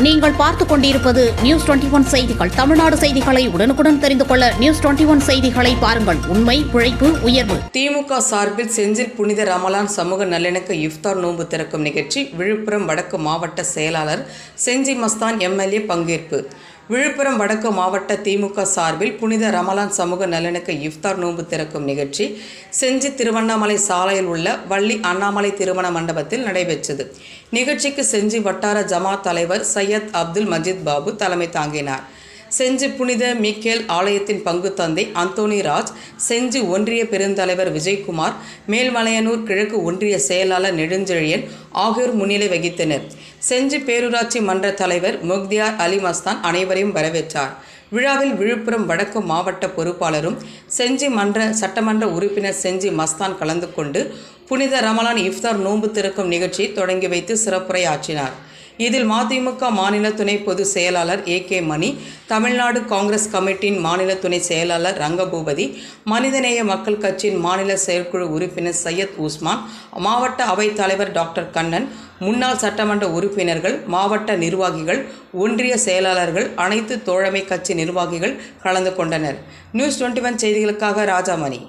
நீங்கள் பார்த்துக் கொண்டிருப்பது நியூஸ் டுவெண்டி ஒன் செய்திகள். தமிழ்நாடு செய்திகளை உடனுக்குடன் தெரிந்து கொள்ள நியூஸ் டுவெண்டி ஒன் செய்திகளை பாருங்கள். உண்மை உழைப்பு உயர்வு. திமுக சார்பில் செஞ்சில் புனித ரமலான் சமூக நல்லிணக்க இஃப்தார் நோன்பு திறக்கும் நிகழ்ச்சி விழுப்புரம் வடக்கு மாவட்ட செயலாளர் செஞ்சி மஸ்தான் எம்எல்ஏ பங்கேற்பு. விழுப்புரம் வடக்கு மாவட்ட திமுக சார்பில் புனித ரமலான் சமூக நலனுக்கு இஃப்தார் நோன்பு திறக்கும் நிகழ்ச்சி செஞ்சி திருவண்ணாமலை சாலையில் உள்ள வள்ளி அண்ணாமலை திருமண மண்டபத்தில் நடைபெற்றது. நிகழ்ச்சிக்கு செஞ்சி வட்டார ஜமாத் தலைவர் சையத் அப்துல் மஜித் பாபு தலைமை தாங்கினார். செஞ்சு புனித மிக்கேல் ஆலயத்தின் பங்கு தந்தை அந்தோனி ராஜ் செஞ்சு ஒன்றிய பெருந்தலைவர் விஜயகுமார் மேல்மலையனூர் கிழக்கு ஒன்றிய செயலாளர் நெடுஞ்செழியன் ஆகியோர் முன்னிலை வகித்தனர். செஞ்சு பேரூராட்சி மன்ற தலைவர் முக்தியார் அலி மஸ்தான் அனைவரையும் வரவேற்றார். விழாவில் விழுப்புரம் வடக்கு மாவட்ட பொறுப்பாளரும் செஞ்சி மன்ற சட்டமன்ற உறுப்பினர் செஞ்சி மஸ்தான் கலந்து கொண்டு புனித ரமலான் இஃப்தார் நோன்பு திறக்கும் நிகழ்ச்சியை தொடங்கி வைத்து சிறப்புரையாற்றினார். இதில் மதிமுக மாநில துணை பொதுச் செயலாளர் A K Mani Tamil Nadu Congress கமிட்டியின் மாநில துணை செயலாளர் ரங்கபூபதி மனிதநேய மக்கள் கட்சியின் மாநில செயற்குழு உறுப்பினர் சையத் உஸ்மான் மாவட்ட அவைத் தலைவர் டாக்டர் கண்ணன் முன்னாள் சட்டமன்ற உறுப்பினர்கள் மாவட்ட நிர்வாகிகள் ஒன்றிய செயலாளர்கள் அனைத்து தோழமை கட்சி நிர்வாகிகள் கலந்து கொண்டனர். நியூஸ் டுவெண்ட்டி ஒன் செய்திகளுக்காக ராஜாமணி.